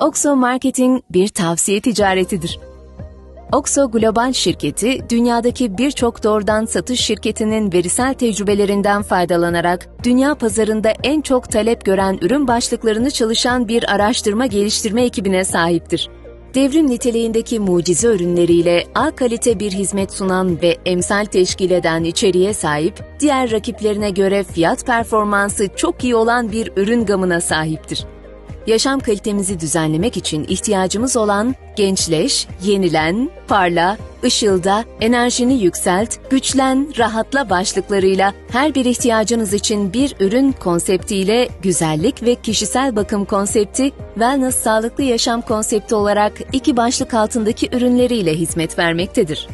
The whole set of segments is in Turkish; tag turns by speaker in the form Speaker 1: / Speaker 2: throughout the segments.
Speaker 1: Oxo Marketing bir tavsiye ticaretidir. Oxo Global şirketi, dünyadaki birçok doğrudan satış şirketinin verisel tecrübelerinden faydalanarak dünya pazarında en çok talep gören ürün başlıklarını çalışan bir araştırma geliştirme ekibine sahiptir. Devrim niteliğindeki mucize ürünleriyle A kalite bir hizmet sunan ve emsal teşkil eden içeriğe sahip, diğer rakiplerine göre fiyat performansı çok iyi olan bir ürün gamına sahiptir yaşam kalitemizi düzenlemek için ihtiyacımız olan gençleş, yenilen, parla, ışılda, enerjini yükselt, güçlen, rahatla başlıklarıyla her bir ihtiyacınız için bir ürün konseptiyle güzellik ve kişisel bakım konsepti, wellness sağlıklı yaşam konsepti olarak iki başlık altındaki ürünleriyle hizmet vermektedir.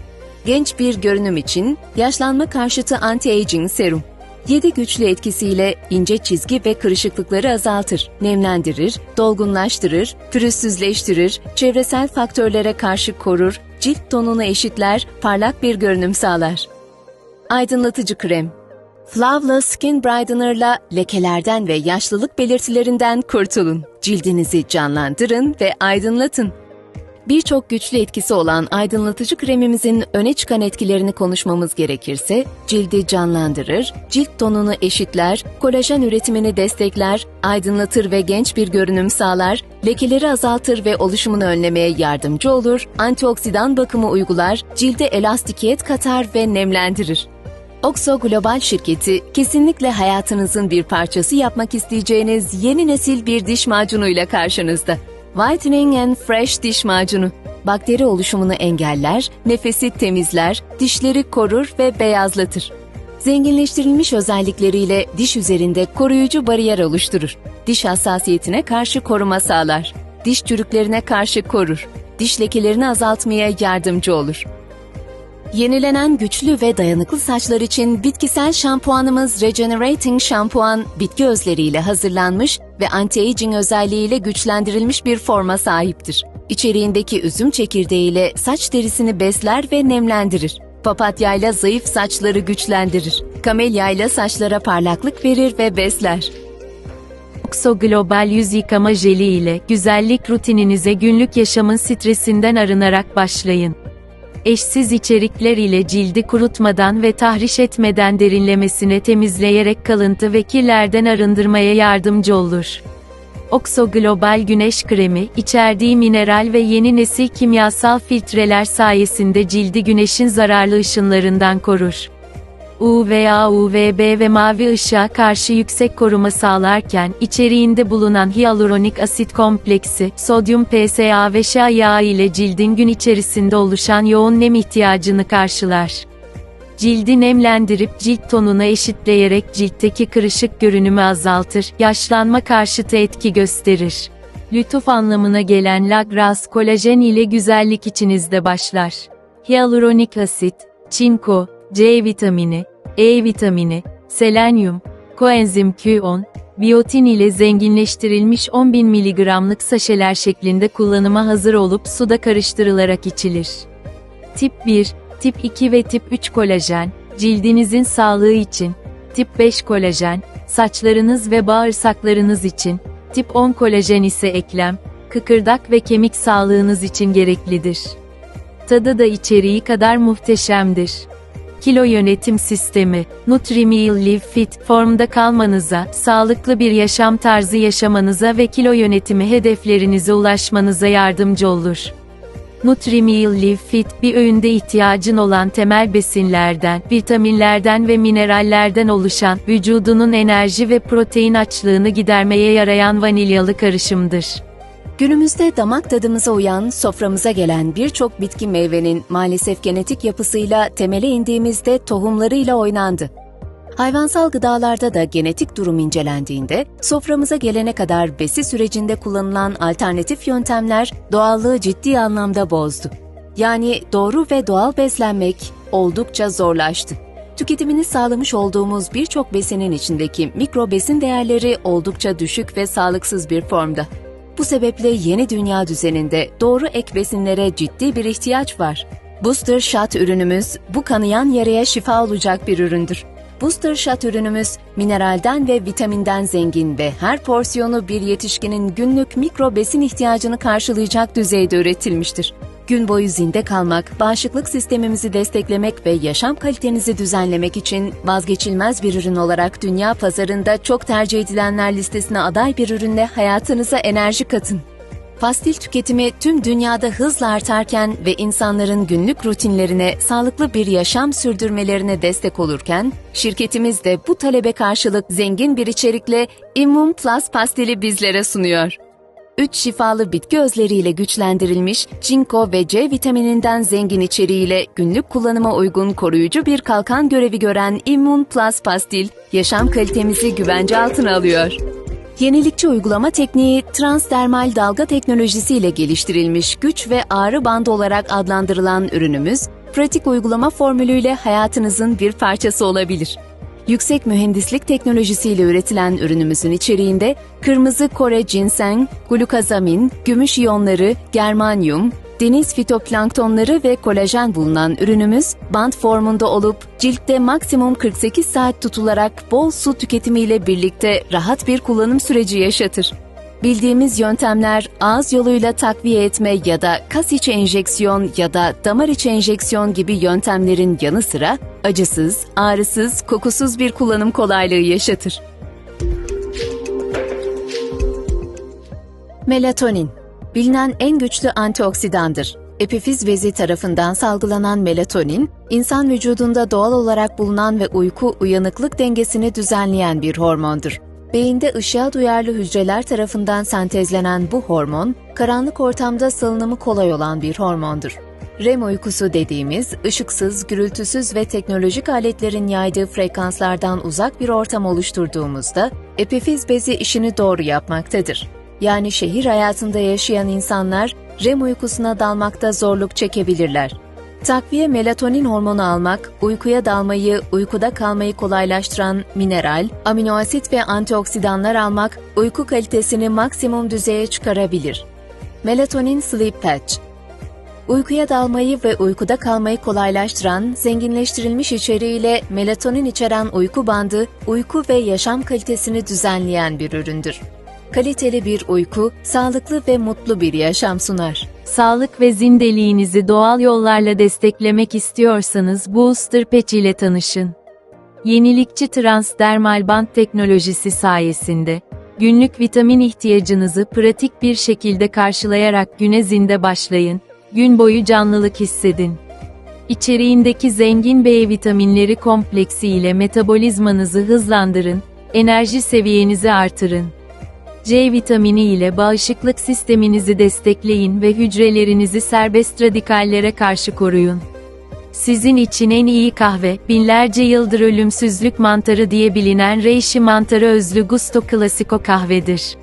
Speaker 1: Genç bir görünüm için yaşlanma karşıtı anti-aging serum 7 güçlü etkisiyle ince çizgi ve kırışıklıkları azaltır, nemlendirir, dolgunlaştırır, pürüzsüzleştirir, çevresel faktörlere karşı korur, cilt tonunu eşitler, parlak bir görünüm sağlar. Aydınlatıcı krem Flawless Skin Brightener'la lekelerden ve yaşlılık belirtilerinden kurtulun. Cildinizi canlandırın ve aydınlatın. Birçok güçlü etkisi olan aydınlatıcı kremimizin öne çıkan etkilerini konuşmamız gerekirse, cildi canlandırır, cilt tonunu eşitler, kolajen üretimini destekler, aydınlatır ve genç bir görünüm sağlar, lekeleri azaltır ve oluşumunu önlemeye yardımcı olur, antioksidan bakımı uygular, cilde elastikiyet katar ve nemlendirir. Oxo Global şirketi kesinlikle hayatınızın bir parçası yapmak isteyeceğiniz yeni nesil bir diş macunuyla karşınızda. Whitening and Fresh diş macunu. Bakteri oluşumunu engeller, nefesi temizler, dişleri korur ve beyazlatır. Zenginleştirilmiş özellikleriyle diş üzerinde koruyucu bariyer oluşturur. Diş hassasiyetine karşı koruma sağlar. Diş çürüklerine karşı korur. Diş lekelerini azaltmaya yardımcı olur. Yenilenen güçlü ve dayanıklı saçlar için bitkisel şampuanımız Regenerating Şampuan, bitki özleriyle hazırlanmış ve anti-aging özelliğiyle güçlendirilmiş bir forma sahiptir. İçeriğindeki üzüm çekirdeğiyle saç derisini besler ve nemlendirir. Papatyayla zayıf saçları güçlendirir. Kamelyayla saçlara parlaklık verir ve besler.
Speaker 2: Oxo Global yüz yıkama jeli ile güzellik rutininize günlük yaşamın stresinden arınarak başlayın eşsiz içerikler ile cildi kurutmadan ve tahriş etmeden derinlemesine temizleyerek kalıntı ve kirlerden arındırmaya yardımcı olur. Oxo Global Güneş Kremi, içerdiği mineral ve yeni nesil kimyasal filtreler sayesinde cildi güneşin zararlı ışınlarından korur. UVA, UVB ve mavi ışığa karşı yüksek koruma sağlarken, içeriğinde bulunan hyaluronik asit kompleksi, sodyum PSA ve şa yağı ile cildin gün içerisinde oluşan yoğun nem ihtiyacını karşılar. Cildi nemlendirip cilt tonunu eşitleyerek ciltteki kırışık görünümü azaltır, yaşlanma karşıtı etki gösterir. Lütuf anlamına gelen Lagras kolajen ile güzellik içinizde başlar. Hyaluronik asit, çinko, C vitamini, E vitamini, selenyum, koenzim Q10, biyotin ile zenginleştirilmiş 10.000 mg'lık saşeler şeklinde kullanıma hazır olup suda karıştırılarak içilir. Tip 1, tip 2 ve tip 3 kolajen, cildinizin sağlığı için, tip 5 kolajen, saçlarınız ve bağırsaklarınız için, tip 10 kolajen ise eklem, kıkırdak ve kemik sağlığınız için gereklidir. Tadı da içeriği kadar muhteşemdir kilo yönetim sistemi, NutriMeal Live Fit, formda kalmanıza, sağlıklı bir yaşam tarzı yaşamanıza ve kilo yönetimi hedeflerinize ulaşmanıza yardımcı olur. NutriMeal Live Fit, bir öğünde ihtiyacın olan temel besinlerden, vitaminlerden ve minerallerden oluşan, vücudunun enerji ve protein açlığını gidermeye yarayan vanilyalı karışımdır.
Speaker 1: Günümüzde damak tadımıza uyan, soframıza gelen birçok bitki meyvenin maalesef genetik yapısıyla temele indiğimizde tohumlarıyla oynandı. Hayvansal gıdalarda da genetik durum incelendiğinde, soframıza gelene kadar besi sürecinde kullanılan alternatif yöntemler doğallığı ciddi anlamda bozdu. Yani doğru ve doğal beslenmek oldukça zorlaştı. Tüketimini sağlamış olduğumuz birçok besinin içindeki mikro besin değerleri oldukça düşük ve sağlıksız bir formda. Bu sebeple yeni dünya düzeninde doğru ek besinlere ciddi bir ihtiyaç var. Booster Shot ürünümüz bu kanayan yaraya şifa olacak bir üründür. Booster Shot ürünümüz mineralden ve vitaminden zengin ve her porsiyonu bir yetişkinin günlük mikro besin ihtiyacını karşılayacak düzeyde üretilmiştir. Gün boyu zinde kalmak, bağışıklık sistemimizi desteklemek ve yaşam kalitenizi düzenlemek için vazgeçilmez bir ürün olarak dünya pazarında çok tercih edilenler listesine aday bir ürünle hayatınıza enerji katın. Pastil tüketimi tüm dünyada hızla artarken ve insanların günlük rutinlerine sağlıklı bir yaşam sürdürmelerine destek olurken, şirketimiz de bu talebe karşılık zengin bir içerikle Immun Plus pastili bizlere sunuyor. 3 şifalı bitki özleriyle güçlendirilmiş, çinko ve C vitamininden zengin içeriğiyle günlük kullanıma uygun koruyucu bir kalkan görevi gören Immun Plus pastil, yaşam kalitemizi güvence altına alıyor. Yenilikçi uygulama tekniği transdermal dalga teknolojisiyle geliştirilmiş güç ve ağrı bandı olarak adlandırılan ürünümüz, pratik uygulama formülüyle hayatınızın bir parçası olabilir. Yüksek mühendislik teknolojisiyle üretilen ürünümüzün içeriğinde kırmızı Kore ginseng, glukazamin, gümüş iyonları, germanyum, deniz fitoplanktonları ve kolajen bulunan ürünümüz band formunda olup ciltte maksimum 48 saat tutularak bol su tüketimiyle birlikte rahat bir kullanım süreci yaşatır. Bildiğimiz yöntemler ağız yoluyla takviye etme ya da kas içi enjeksiyon ya da damar içi enjeksiyon gibi yöntemlerin yanı sıra acısız, ağrısız, kokusuz bir kullanım kolaylığı yaşatır. Melatonin bilinen en güçlü antioksidandır. Epifiz bezi tarafından salgılanan melatonin, insan vücudunda doğal olarak bulunan ve uyku uyanıklık dengesini düzenleyen bir hormondur. Beyinde ışığa duyarlı hücreler tarafından sentezlenen bu hormon, karanlık ortamda salınımı kolay olan bir hormondur. REM uykusu dediğimiz, ışıksız, gürültüsüz ve teknolojik aletlerin yaydığı frekanslardan uzak bir ortam oluşturduğumuzda, epifiz bezi işini doğru yapmaktadır. Yani şehir hayatında yaşayan insanlar REM uykusuna dalmakta zorluk çekebilirler. Takviye melatonin hormonu almak, uykuya dalmayı, uykuda kalmayı kolaylaştıran mineral, aminoasit ve antioksidanlar almak, uyku kalitesini maksimum düzeye çıkarabilir. Melatonin Sleep Patch Uykuya dalmayı ve uykuda kalmayı kolaylaştıran, zenginleştirilmiş içeriğiyle melatonin içeren uyku bandı, uyku ve yaşam kalitesini düzenleyen bir üründür. Kaliteli bir uyku, sağlıklı ve mutlu bir yaşam sunar.
Speaker 2: Sağlık ve zindeliğinizi doğal yollarla desteklemek istiyorsanız Booster Patch ile tanışın. Yenilikçi transdermal band teknolojisi sayesinde, günlük vitamin ihtiyacınızı pratik bir şekilde karşılayarak güne zinde başlayın, gün boyu canlılık hissedin. İçeriğindeki zengin B vitaminleri kompleksi ile metabolizmanızı hızlandırın, enerji seviyenizi artırın. C vitamini ile bağışıklık sisteminizi destekleyin ve hücrelerinizi serbest radikallere karşı koruyun. Sizin için en iyi kahve, binlerce yıldır ölümsüzlük mantarı diye bilinen reishi mantarı özlü Gusto Classico kahvedir.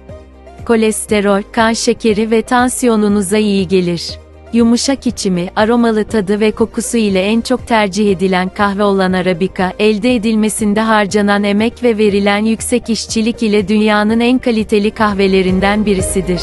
Speaker 2: Kolesterol, kan şekeri ve tansiyonunuza iyi gelir. Yumuşak içimi, aromalı tadı ve kokusu ile en çok tercih edilen kahve olan Arabica, elde edilmesinde harcanan emek ve verilen yüksek işçilik ile dünyanın en kaliteli kahvelerinden birisidir.